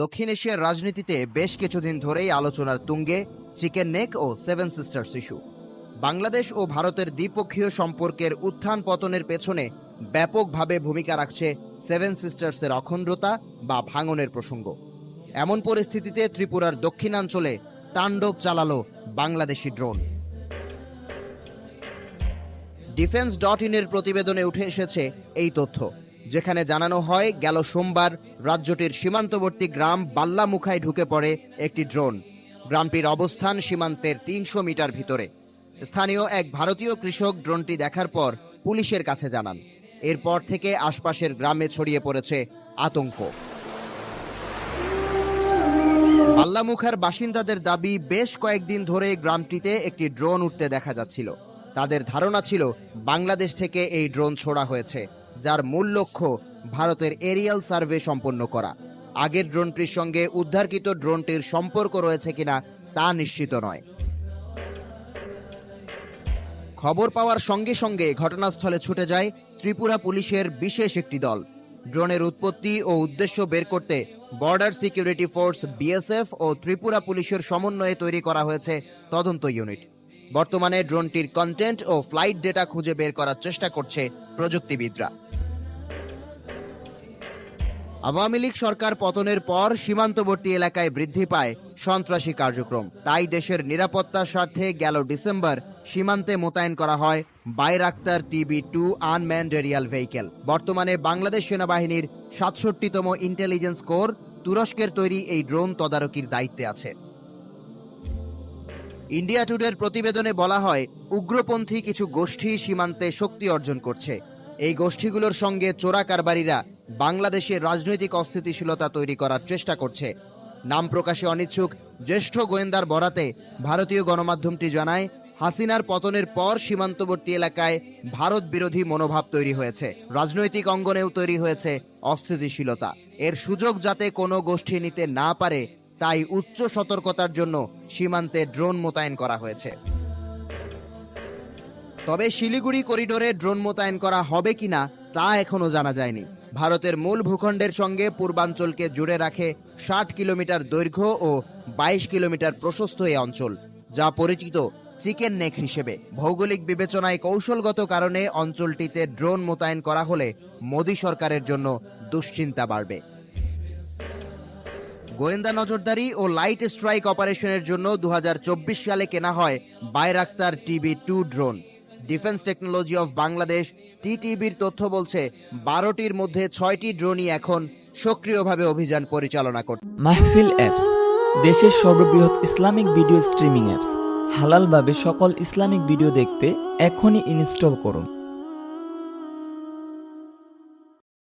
দক্ষিণ এশিয়ার রাজনীতিতে বেশ কিছুদিন ধরেই আলোচনার তুঙ্গে চিকেন নেক ও সেভেন সিস্টার্স ইস্যু। বাংলাদেশ ও ভারতের দ্বিপক্ষীয় সম্পর্কের উত্থান পতনের পেছনে ব্যাপকভাবে ভূমিকা রাখছে সেভেন সিস্টার্সের অখণ্ডতা বা ভাঙনের প্রসঙ্গ। এমন পরিস্থিতিতে ত্রিপুরার দক্ষিণাঞ্চলে তাণ্ডব চালালো বাংলাদেশি ড্রোন। ডিফেন্স ডট ইনের প্রতিবেদনে উঠে এসেছে এই তথ্য, যেখানে জানানো হয় গেল সোমবার রাজ্যটির সীমান্তবর্তী গ্রাম বাল্লামুখায় ঢুকে পড়ে একটি ড্রোন। গ্রামটির অবস্থান সীমান্তের তিনশো মিটার ভিতরে। স্থানীয় এক ভারতীয় কৃষক ড্রোনটি দেখার পর পুলিশের কাছে জানান। এরপর থেকে আশপাশের গ্রামে ছড়িয়ে পড়েছে আতঙ্ক। বাল্লামুখার বাসিন্দাদের দাবি, বেশ কয়েকদিন ধরে গ্রামটিতে একটি ড্রোন উঠতে দেখা যাচ্ছিল। তাদের ধারণা ছিল বাংলাদেশ থেকে এই ড্রোন ছোড়া হয়েছে, যার মূল লক্ষ্য ভারতের এরিয়াল সার্ভে সম্পন্ন করা। আগের ড্রোনটির সঙ্গে উদ্ধারকৃত ড্রোনটির সম্পর্ক রয়েছে কিনা তা নিশ্চিত নয়। খবর পাওয়ার সঙ্গে সঙ্গে ঘটনাস্থলে ছুটে যায় ত্রিপুরা পুলিশের বিশেষ একটি দল। ড্রোনের উৎপত্তি ও উদ্দেশ্য বের করতে বর্ডার সিকিউরিটি ফোর্স বিএসএফ ও ত্রিপুরা পুলিশের সমন্বয়ে তৈরি করা হয়েছে তদন্ত ইউনিট। বর্তমানে ড্রোনটির কন্টেন্ট ও ফ্লাইট ডেটা খুঁজে বের করার চেষ্টা করছে প্রযুক্তিবিদরা। আওয়ামী লীগ সরকার পতনের পর সীমান্তবর্তী এলাকায় বৃদ্ধি পায় সন্ত্রাসী কার্যক্রম। তাই দেশের নিরাপত্তার স্বার্থে গেল ডিসেম্বর, সীমান্তে মোতায়েন করা হয় Bayraktar TB two unmanned aerial vehicle. বর্তমানে বাংলাদেশ সেনাবাহিনীর সাতষট্টিতম ইন্টেলিজেন্স কোর তুরস্কের তৈরি এই ড্রোন তদারকির দায়িত্বে আছে। ইন্ডিয়া টুডের প্রতিবেদনে বলা হয়, উগ্রপন্থী কিছু গোষ্ঠী সীমান্তে শক্তি অর্জন করছে। এই গোষ্ঠীগুলোর সঙ্গে চোরা কারবারিরা বাংলাদেশের রাজনৈতিক অস্থিতিশীলতা তৈরি করার চেষ্টা করছে। নাম প্রকাশে অনিচ্ছুক জ্যেষ্ঠ গোয়েন্দার বরাতে ভারতীয় গণমাধ্যমটি জানায়, হাসিনার পতনের পর সীমান্তবর্তী এলাকায় ভারত বিরোধী মনোভাব তৈরি হয়েছে। রাজনৈতিক অঙ্গনেও তৈরি হয়েছে অস্থিতিশীলতা। এর সুযোগ যাতে কোনো গোষ্ঠী নিতে না পারে তাই উচ্চ সতর্কতার জন্য সীমান্তে ড্রোন মোতায়েন করা হয়েছে। তবে শিলিগুড়ি করিডোরে ড্রোন মোতায়েন করা হবে কিনা তা এখনও জানা যায়নি। ভারতের মূল ভূখণ্ডের সঙ্গে পূর্বাঞ্চলকে জুড়ে রাখে ষাট কিলোমিটার দৈর্ঘ্য ও বাইশ কিলোমিটার প্রশস্ত এই অঞ্চল, যা পরিচিত চিকেন নেক হিসেবে। ভৌগোলিক বিবেচনায় কৌশলগত কারণে অঞ্চলটিতে ড্রোন মোতায়েন করা হলে মোদী সরকারের জন্য দুশ্চিন্তা বাড়বে। গোয়েন্দা নজরদারি ও লাইট স্ট্রাইক অপারেশনের জন্য দু হাজার চব্বিশ সালে কেনা হয় Bayraktar TB two drone. Defence technology of Bangladesh টিটিবির তথ্য বলছে, বারোটির মধ্যে ছয়টি ড্রোনই এখন সক্রিয়ভাবে অভিযান পরিচালনা করছে মাহফিল অ্যাপস, দেশের সর্ববৃহৎ ইসলামিক ভিডিও স্ট্রিমিং অ্যাপস। হালালভাবে সকল ইসলামিক ভিডিও দেখতে এখনই ইনস্টল করুন।